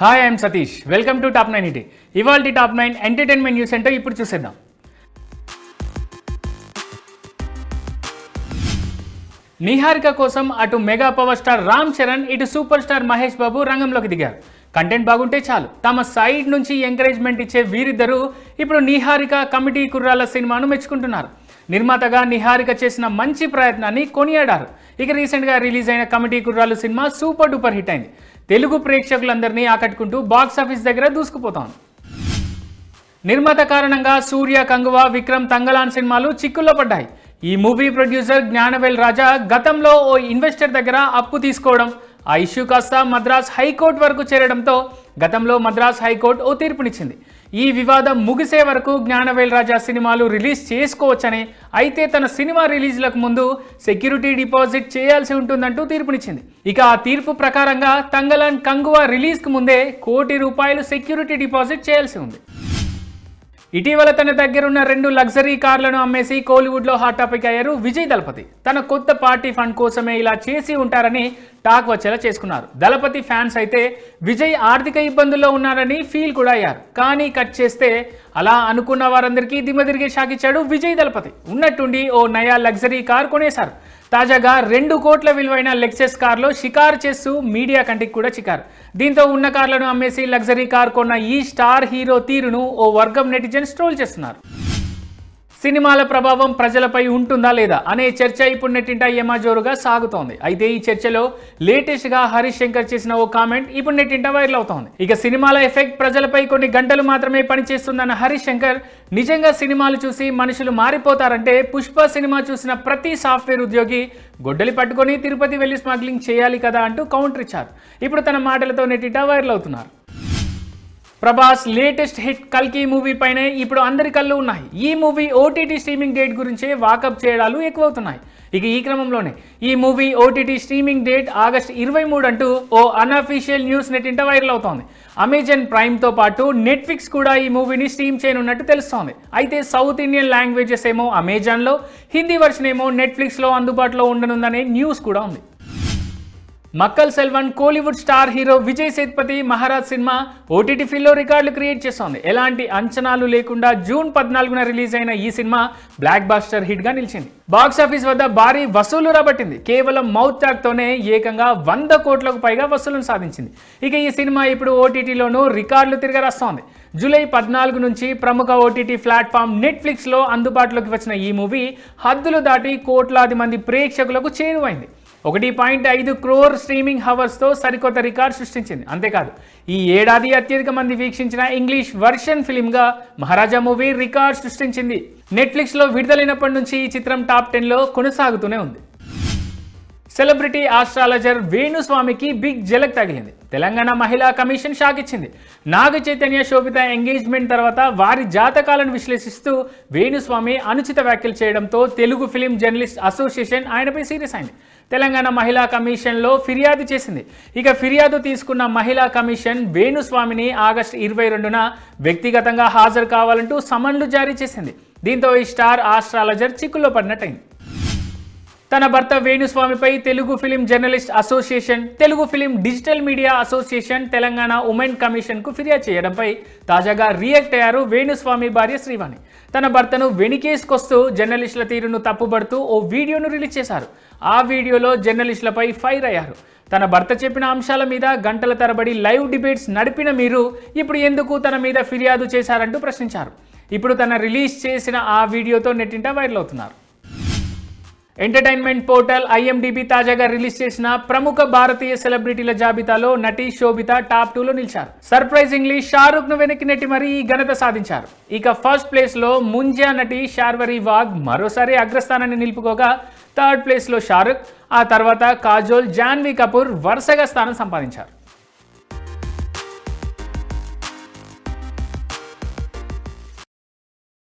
Hi I'm Satish welcome to top nine ET ఇవాళ top nine entertainment news ఏంటో ఇప్పుడు చూసేద్దాం. నిహారిక కోసం అటు mega power star Ram Charan ఇటు సూపర్ స్టార్ మహేష్ బాబు రంగంలోకి దిగారు. కంటెంట్ బాగుంటే చాలు. తమ సైడ్ నుంచి ఎంకరేజ్మెంట్ ఇచ్చే వీరిద్దరూ ఇప్పుడు నిహారిక కమిటీ కుర్రాల సినిమాను మెచ్చుకుంటున్నారు. నిర్మాతగా నిహారిక చేసిన మంచి ప్రయత్నాన్ని కొనియాడారు. ఇక రీసెంట్గా రిలీజ్ అయిన committee Kurrollu cinema super duper hit అయింది. తెలుగు ప్రేక్షకులందరినీ ఆకట్టుకుంటూ బాక్స్ ఆఫీస్ దగ్గర దూసుకుపోతోంది. నిర్మాత కారణంగా సూర్య కంగువ విక్రమ్ తంగలాన్ సినిమాలు చిక్కుల్లో పడ్డాయి. ఈ మూవీ ప్రొడ్యూసర్ జ్ఞానవేల్ రాజా గతంలో ఓ ఇన్వెస్టర్ దగ్గర అప్పు తీసుకోవడం ఆ ఇష్యూ కాస్త మద్రాస్ హైకోర్టు వరకు చేరడంతో గతంలో మద్రాస్ హైకోర్టు ఓ తీర్పునిచ్చింది. ఈ వివాదం ముగిసే వరకు జ్ఞానవేల్ రాజా సినిమాలు రిలీజ్ చేసుకోవచ్చని అయితే తన సినిమా రిలీజ్లకు ముందు సెక్యూరిటీ డిపాజిట్ చేయాల్సి ఉంటుందంటూ తీర్పునిచ్చింది. ఇక ఆ తీర్పు ప్రకారంగా తంగలాన్ కంగువా రిలీజ్కు ముందే కోటి రూపాయలు సెక్యూరిటీ డిపాజిట్ చేయాల్సి ఉంది. ఇటీవల తన దగ్గరున్న రెండు లగ్జరీ కార్లను అమ్మేసి కోలీవుడ్లో హాట్ టాపిక్ అయ్యారు విజయ్ దళపతి. తన కొత్త పార్టీ ఫండ్ కోసమే ఇలా చేసి ఉంటారని టాక్ వచ్చేలా చేసుకున్నారు. దళపతి ఫ్యాన్స్ అయితే విజయ్ ఆర్థిక ఇబ్బందుల్లో ఉన్నారని ఫీల్ కూడా అయ్యారు. కానీ కట్ చేస్తే అలా అనుకున్న వారందరికీ దిమ్మదిరిగే షాక్ ఇచ్చాడు విజయ్ దళపతి. ఉన్నట్టుండి ఓ నయా లగ్జరీ కార్ కొనేశారు. తాజాగా రెండు కోట్ల విలువైన లెక్సెస్ కార్లో షికారు చేస్తూ మీడియా కంటికి కూడా చికారు. దీంతో ఉన్న కార్లను అమ్మేసి లగ్జరీ కార్ కొన్న ఈ స్టార్ హీరో తీరును ఓ వర్గం నెటిజన్స్ ట్రోల్ చేస్తున్నారు. సినిమాల ప్రభావం ప్రజలపై ఉంటుందా లేదా అనే చర్చ ఇప్పుడు నెట్టింట జోరుగా సాగుతోంది. అయితే ఈ చర్చలో లేటెస్ట్గా హరీష్ శంకర్ చేసిన ఓ కామెంట్ ఇప్పుడు నెట్టింట వైరల్ అవుతోంది. ఇక సినిమాల ఎఫెక్ట్ ప్రజలపై కొన్ని గంటలు మాత్రమే పనిచేస్తుందన్న హరీష్ శంకర్ నిజంగా సినిమాలు చూసి మనుషులు మారిపోతారంటే పుష్ప సినిమా చూసిన ప్రతి సాఫ్ట్వేర్ ఉద్యోగి గొడ్డలి పట్టుకొని తిరుపతి వెళ్ళి స్మగ్లింగ్ చేయాలి కదా అంటూ కౌంటర్ ఇచ్చారు. ఇప్పుడు తన మాటలతో నెట్టింట వైరల్ అవుతున్నారు. ప్రభాస్ లేటెస్ట్ హిట్ కల్కి మూవీ పైనే ఇప్పుడు అందరి కళ్ళు ఉన్నాయి. ఈ మూవీ ఓటీటీ స్ట్రీమింగ్ డేట్ గురించే వాకప్ చేయడాలు ఎక్కువవుతున్నాయి. ఇక ఈ క్రమంలోనే ఈ movie OTT streaming date August ఇరవై మూడు అంటూ ఓ అన్అఫీషియల్ న్యూస్ నెట్టింట వైరల్ అవుతోంది. అమెజాన్ ప్రైమ్తో పాటు నెట్ఫ్లిక్స్ కూడా ఈ మూవీని స్ట్రీమ్ చేయనున్నట్టు తెలుస్తోంది. అయితే సౌత్ ఇండియన్ లాంగ్వేజెస్ ఏమో అమెజాన్లో హిందీ వర్షన్ ఏమో నెట్ఫ్లిక్స్లో అందుబాటులో ఉండనుందనే న్యూస్ కూడా ఉంది. Makkal Selvan Kollywood star hero Vijay Sethupathi Maharaj cinema OTT ఫీల్లో రికార్డులు క్రియేట్ చేస్తోంది. ఎలాంటి అంచనాలు లేకుండా జూన్ పద్నాలుగున రిలీజ్ అయిన ఈ సినిమా బ్లాక్ బాస్టర్ హిట్గా నిలిచింది. బాక్స్ ఆఫీస్ వద్ద భారీ వసూలు రాబట్టింది. కేవలం మౌత్ టాక్ తోనే ఏకంగా వంద కోట్లకు పైగా వసూలును సాధించింది. ఇక ఈ సినిమా ఇప్పుడు ఓటీటీలోనూ రికార్డులు తిరగరాస్తోంది జూలై పద్నాలుగు నుంచి ప్రముఖ ఓటీటీ ప్లాట్ఫామ్ నెట్ఫ్లిక్స్లో అందుబాటులోకి వచ్చిన ఈ మూవీ హద్దులు దాటి కోట్లాది మంది ప్రేక్షకులకు చేరువైంది. ఒకటి పాయింట్ ఐదు క్రోర్ స్ట్రీమింగ్ హవర్స్తో సరికొత్త రికార్డ్ సృష్టించింది. అంతేకాదు ఈ ఏడాది అత్యధిక మంది వీక్షించిన ఇంగ్లీష్ వర్షన్ ఫిల్మ్గా మహారాజా మూవీ రికార్డ్ సృష్టించింది. నెట్ఫ్లిక్స్లో విడుదలైనప్పటి నుంచి ఈ చిత్రం టాప్ టెన్లో కొనసాగుతూనే ఉంది. సెలబ్రిటీ ఆస్ట్రాలజర్ వేణుస్వామికి బిగ్ జలక్ తగిలింది. తెలంగాణ మహిళా కమిషన్ షాక్ ఇచ్చింది. నాగ చైతన్య శోభిత ఎంగేజ్మెంట్ తర్వాత వారి జాతకాలను విశ్లేషిస్తూ వేణుస్వామి అనుచిత వ్యాఖ్యలు చేయడంతో తెలుగు ఫిలిం జర్నలిస్ట్ అసోసియేషన్ ఆయనపై సీరియస్ అయింది. తెలంగాణ మహిళా కమిషన్లో ఫిర్యాదు చేసింది. ఇక ఫిర్యాదు తీసుకున్న మహిళా కమిషన్ వేణుస్వామిని ఆగస్టు ఇరవై రెండున వ్యక్తిగతంగా హాజరు కావాలంటూ సమన్లు జారీ చేసింది. దీంతో ఈ స్టార్ ఆస్ట్రాలజర్ చిక్కుల్లో పడినట్టయింది. తన భర్త వేణుస్వామిపై Telugu film journalist association Telugu film digital media association Telangana women కమిషన్కు ఫిర్యాదు చేయడంపై తాజాగా రియాక్ట్ అయ్యారు వేణుస్వామి భార్య శ్రీవాణి. తన భర్తను వెనికేసుకొస్తూ జర్నలిస్టుల తీరును తప్పుబడుతూ ఓ వీడియోను రిలీజ్ చేశారు. ఆ వీడియోలో జర్నలిస్టులపై ఫైర్ అయ్యారు. తన భర్త చెప్పిన అంశాల మీద గంటల తరబడి లైవ్ డిబేట్స్ నడిపిన మీరు ఇప్పుడు ఎందుకు తన మీద ఫిర్యాదు చేశారంటూ ప్రశ్నించారు. ఇప్పుడు తన రిలీజ్ చేసిన ఆ వీడియోతో నెట్టింట వైరల్ అవుతున్నారు. ఎంటర్టైన్మెంట్ పోర్టల్ ఐఎండిబి తాజాగా రిలీజ్ చేసిన ప్రముఖ భారతీయ సెలబ్రిటీల జాబితాలో నటి శోభిత టాప్ టూలో నిలిచారు. సర్ప్రైజింగ్లీ షారుఖ్ను వెనక్కి నెట్టి మరీ ఈ ఘనత సాధించారు. ఇక ఫస్ట్ ప్లేస్లో ముంజా నటి షార్వరి వాగ్ మరోసారి అగ్రస్థానాన్ని నిలుపుకోగా థర్డ్ ప్లేస్లో షారుఖ్ ఆ తర్వాత కాజోల్ జాన్వీ కపూర్ వరుసగా స్థానం సంపాదించారు.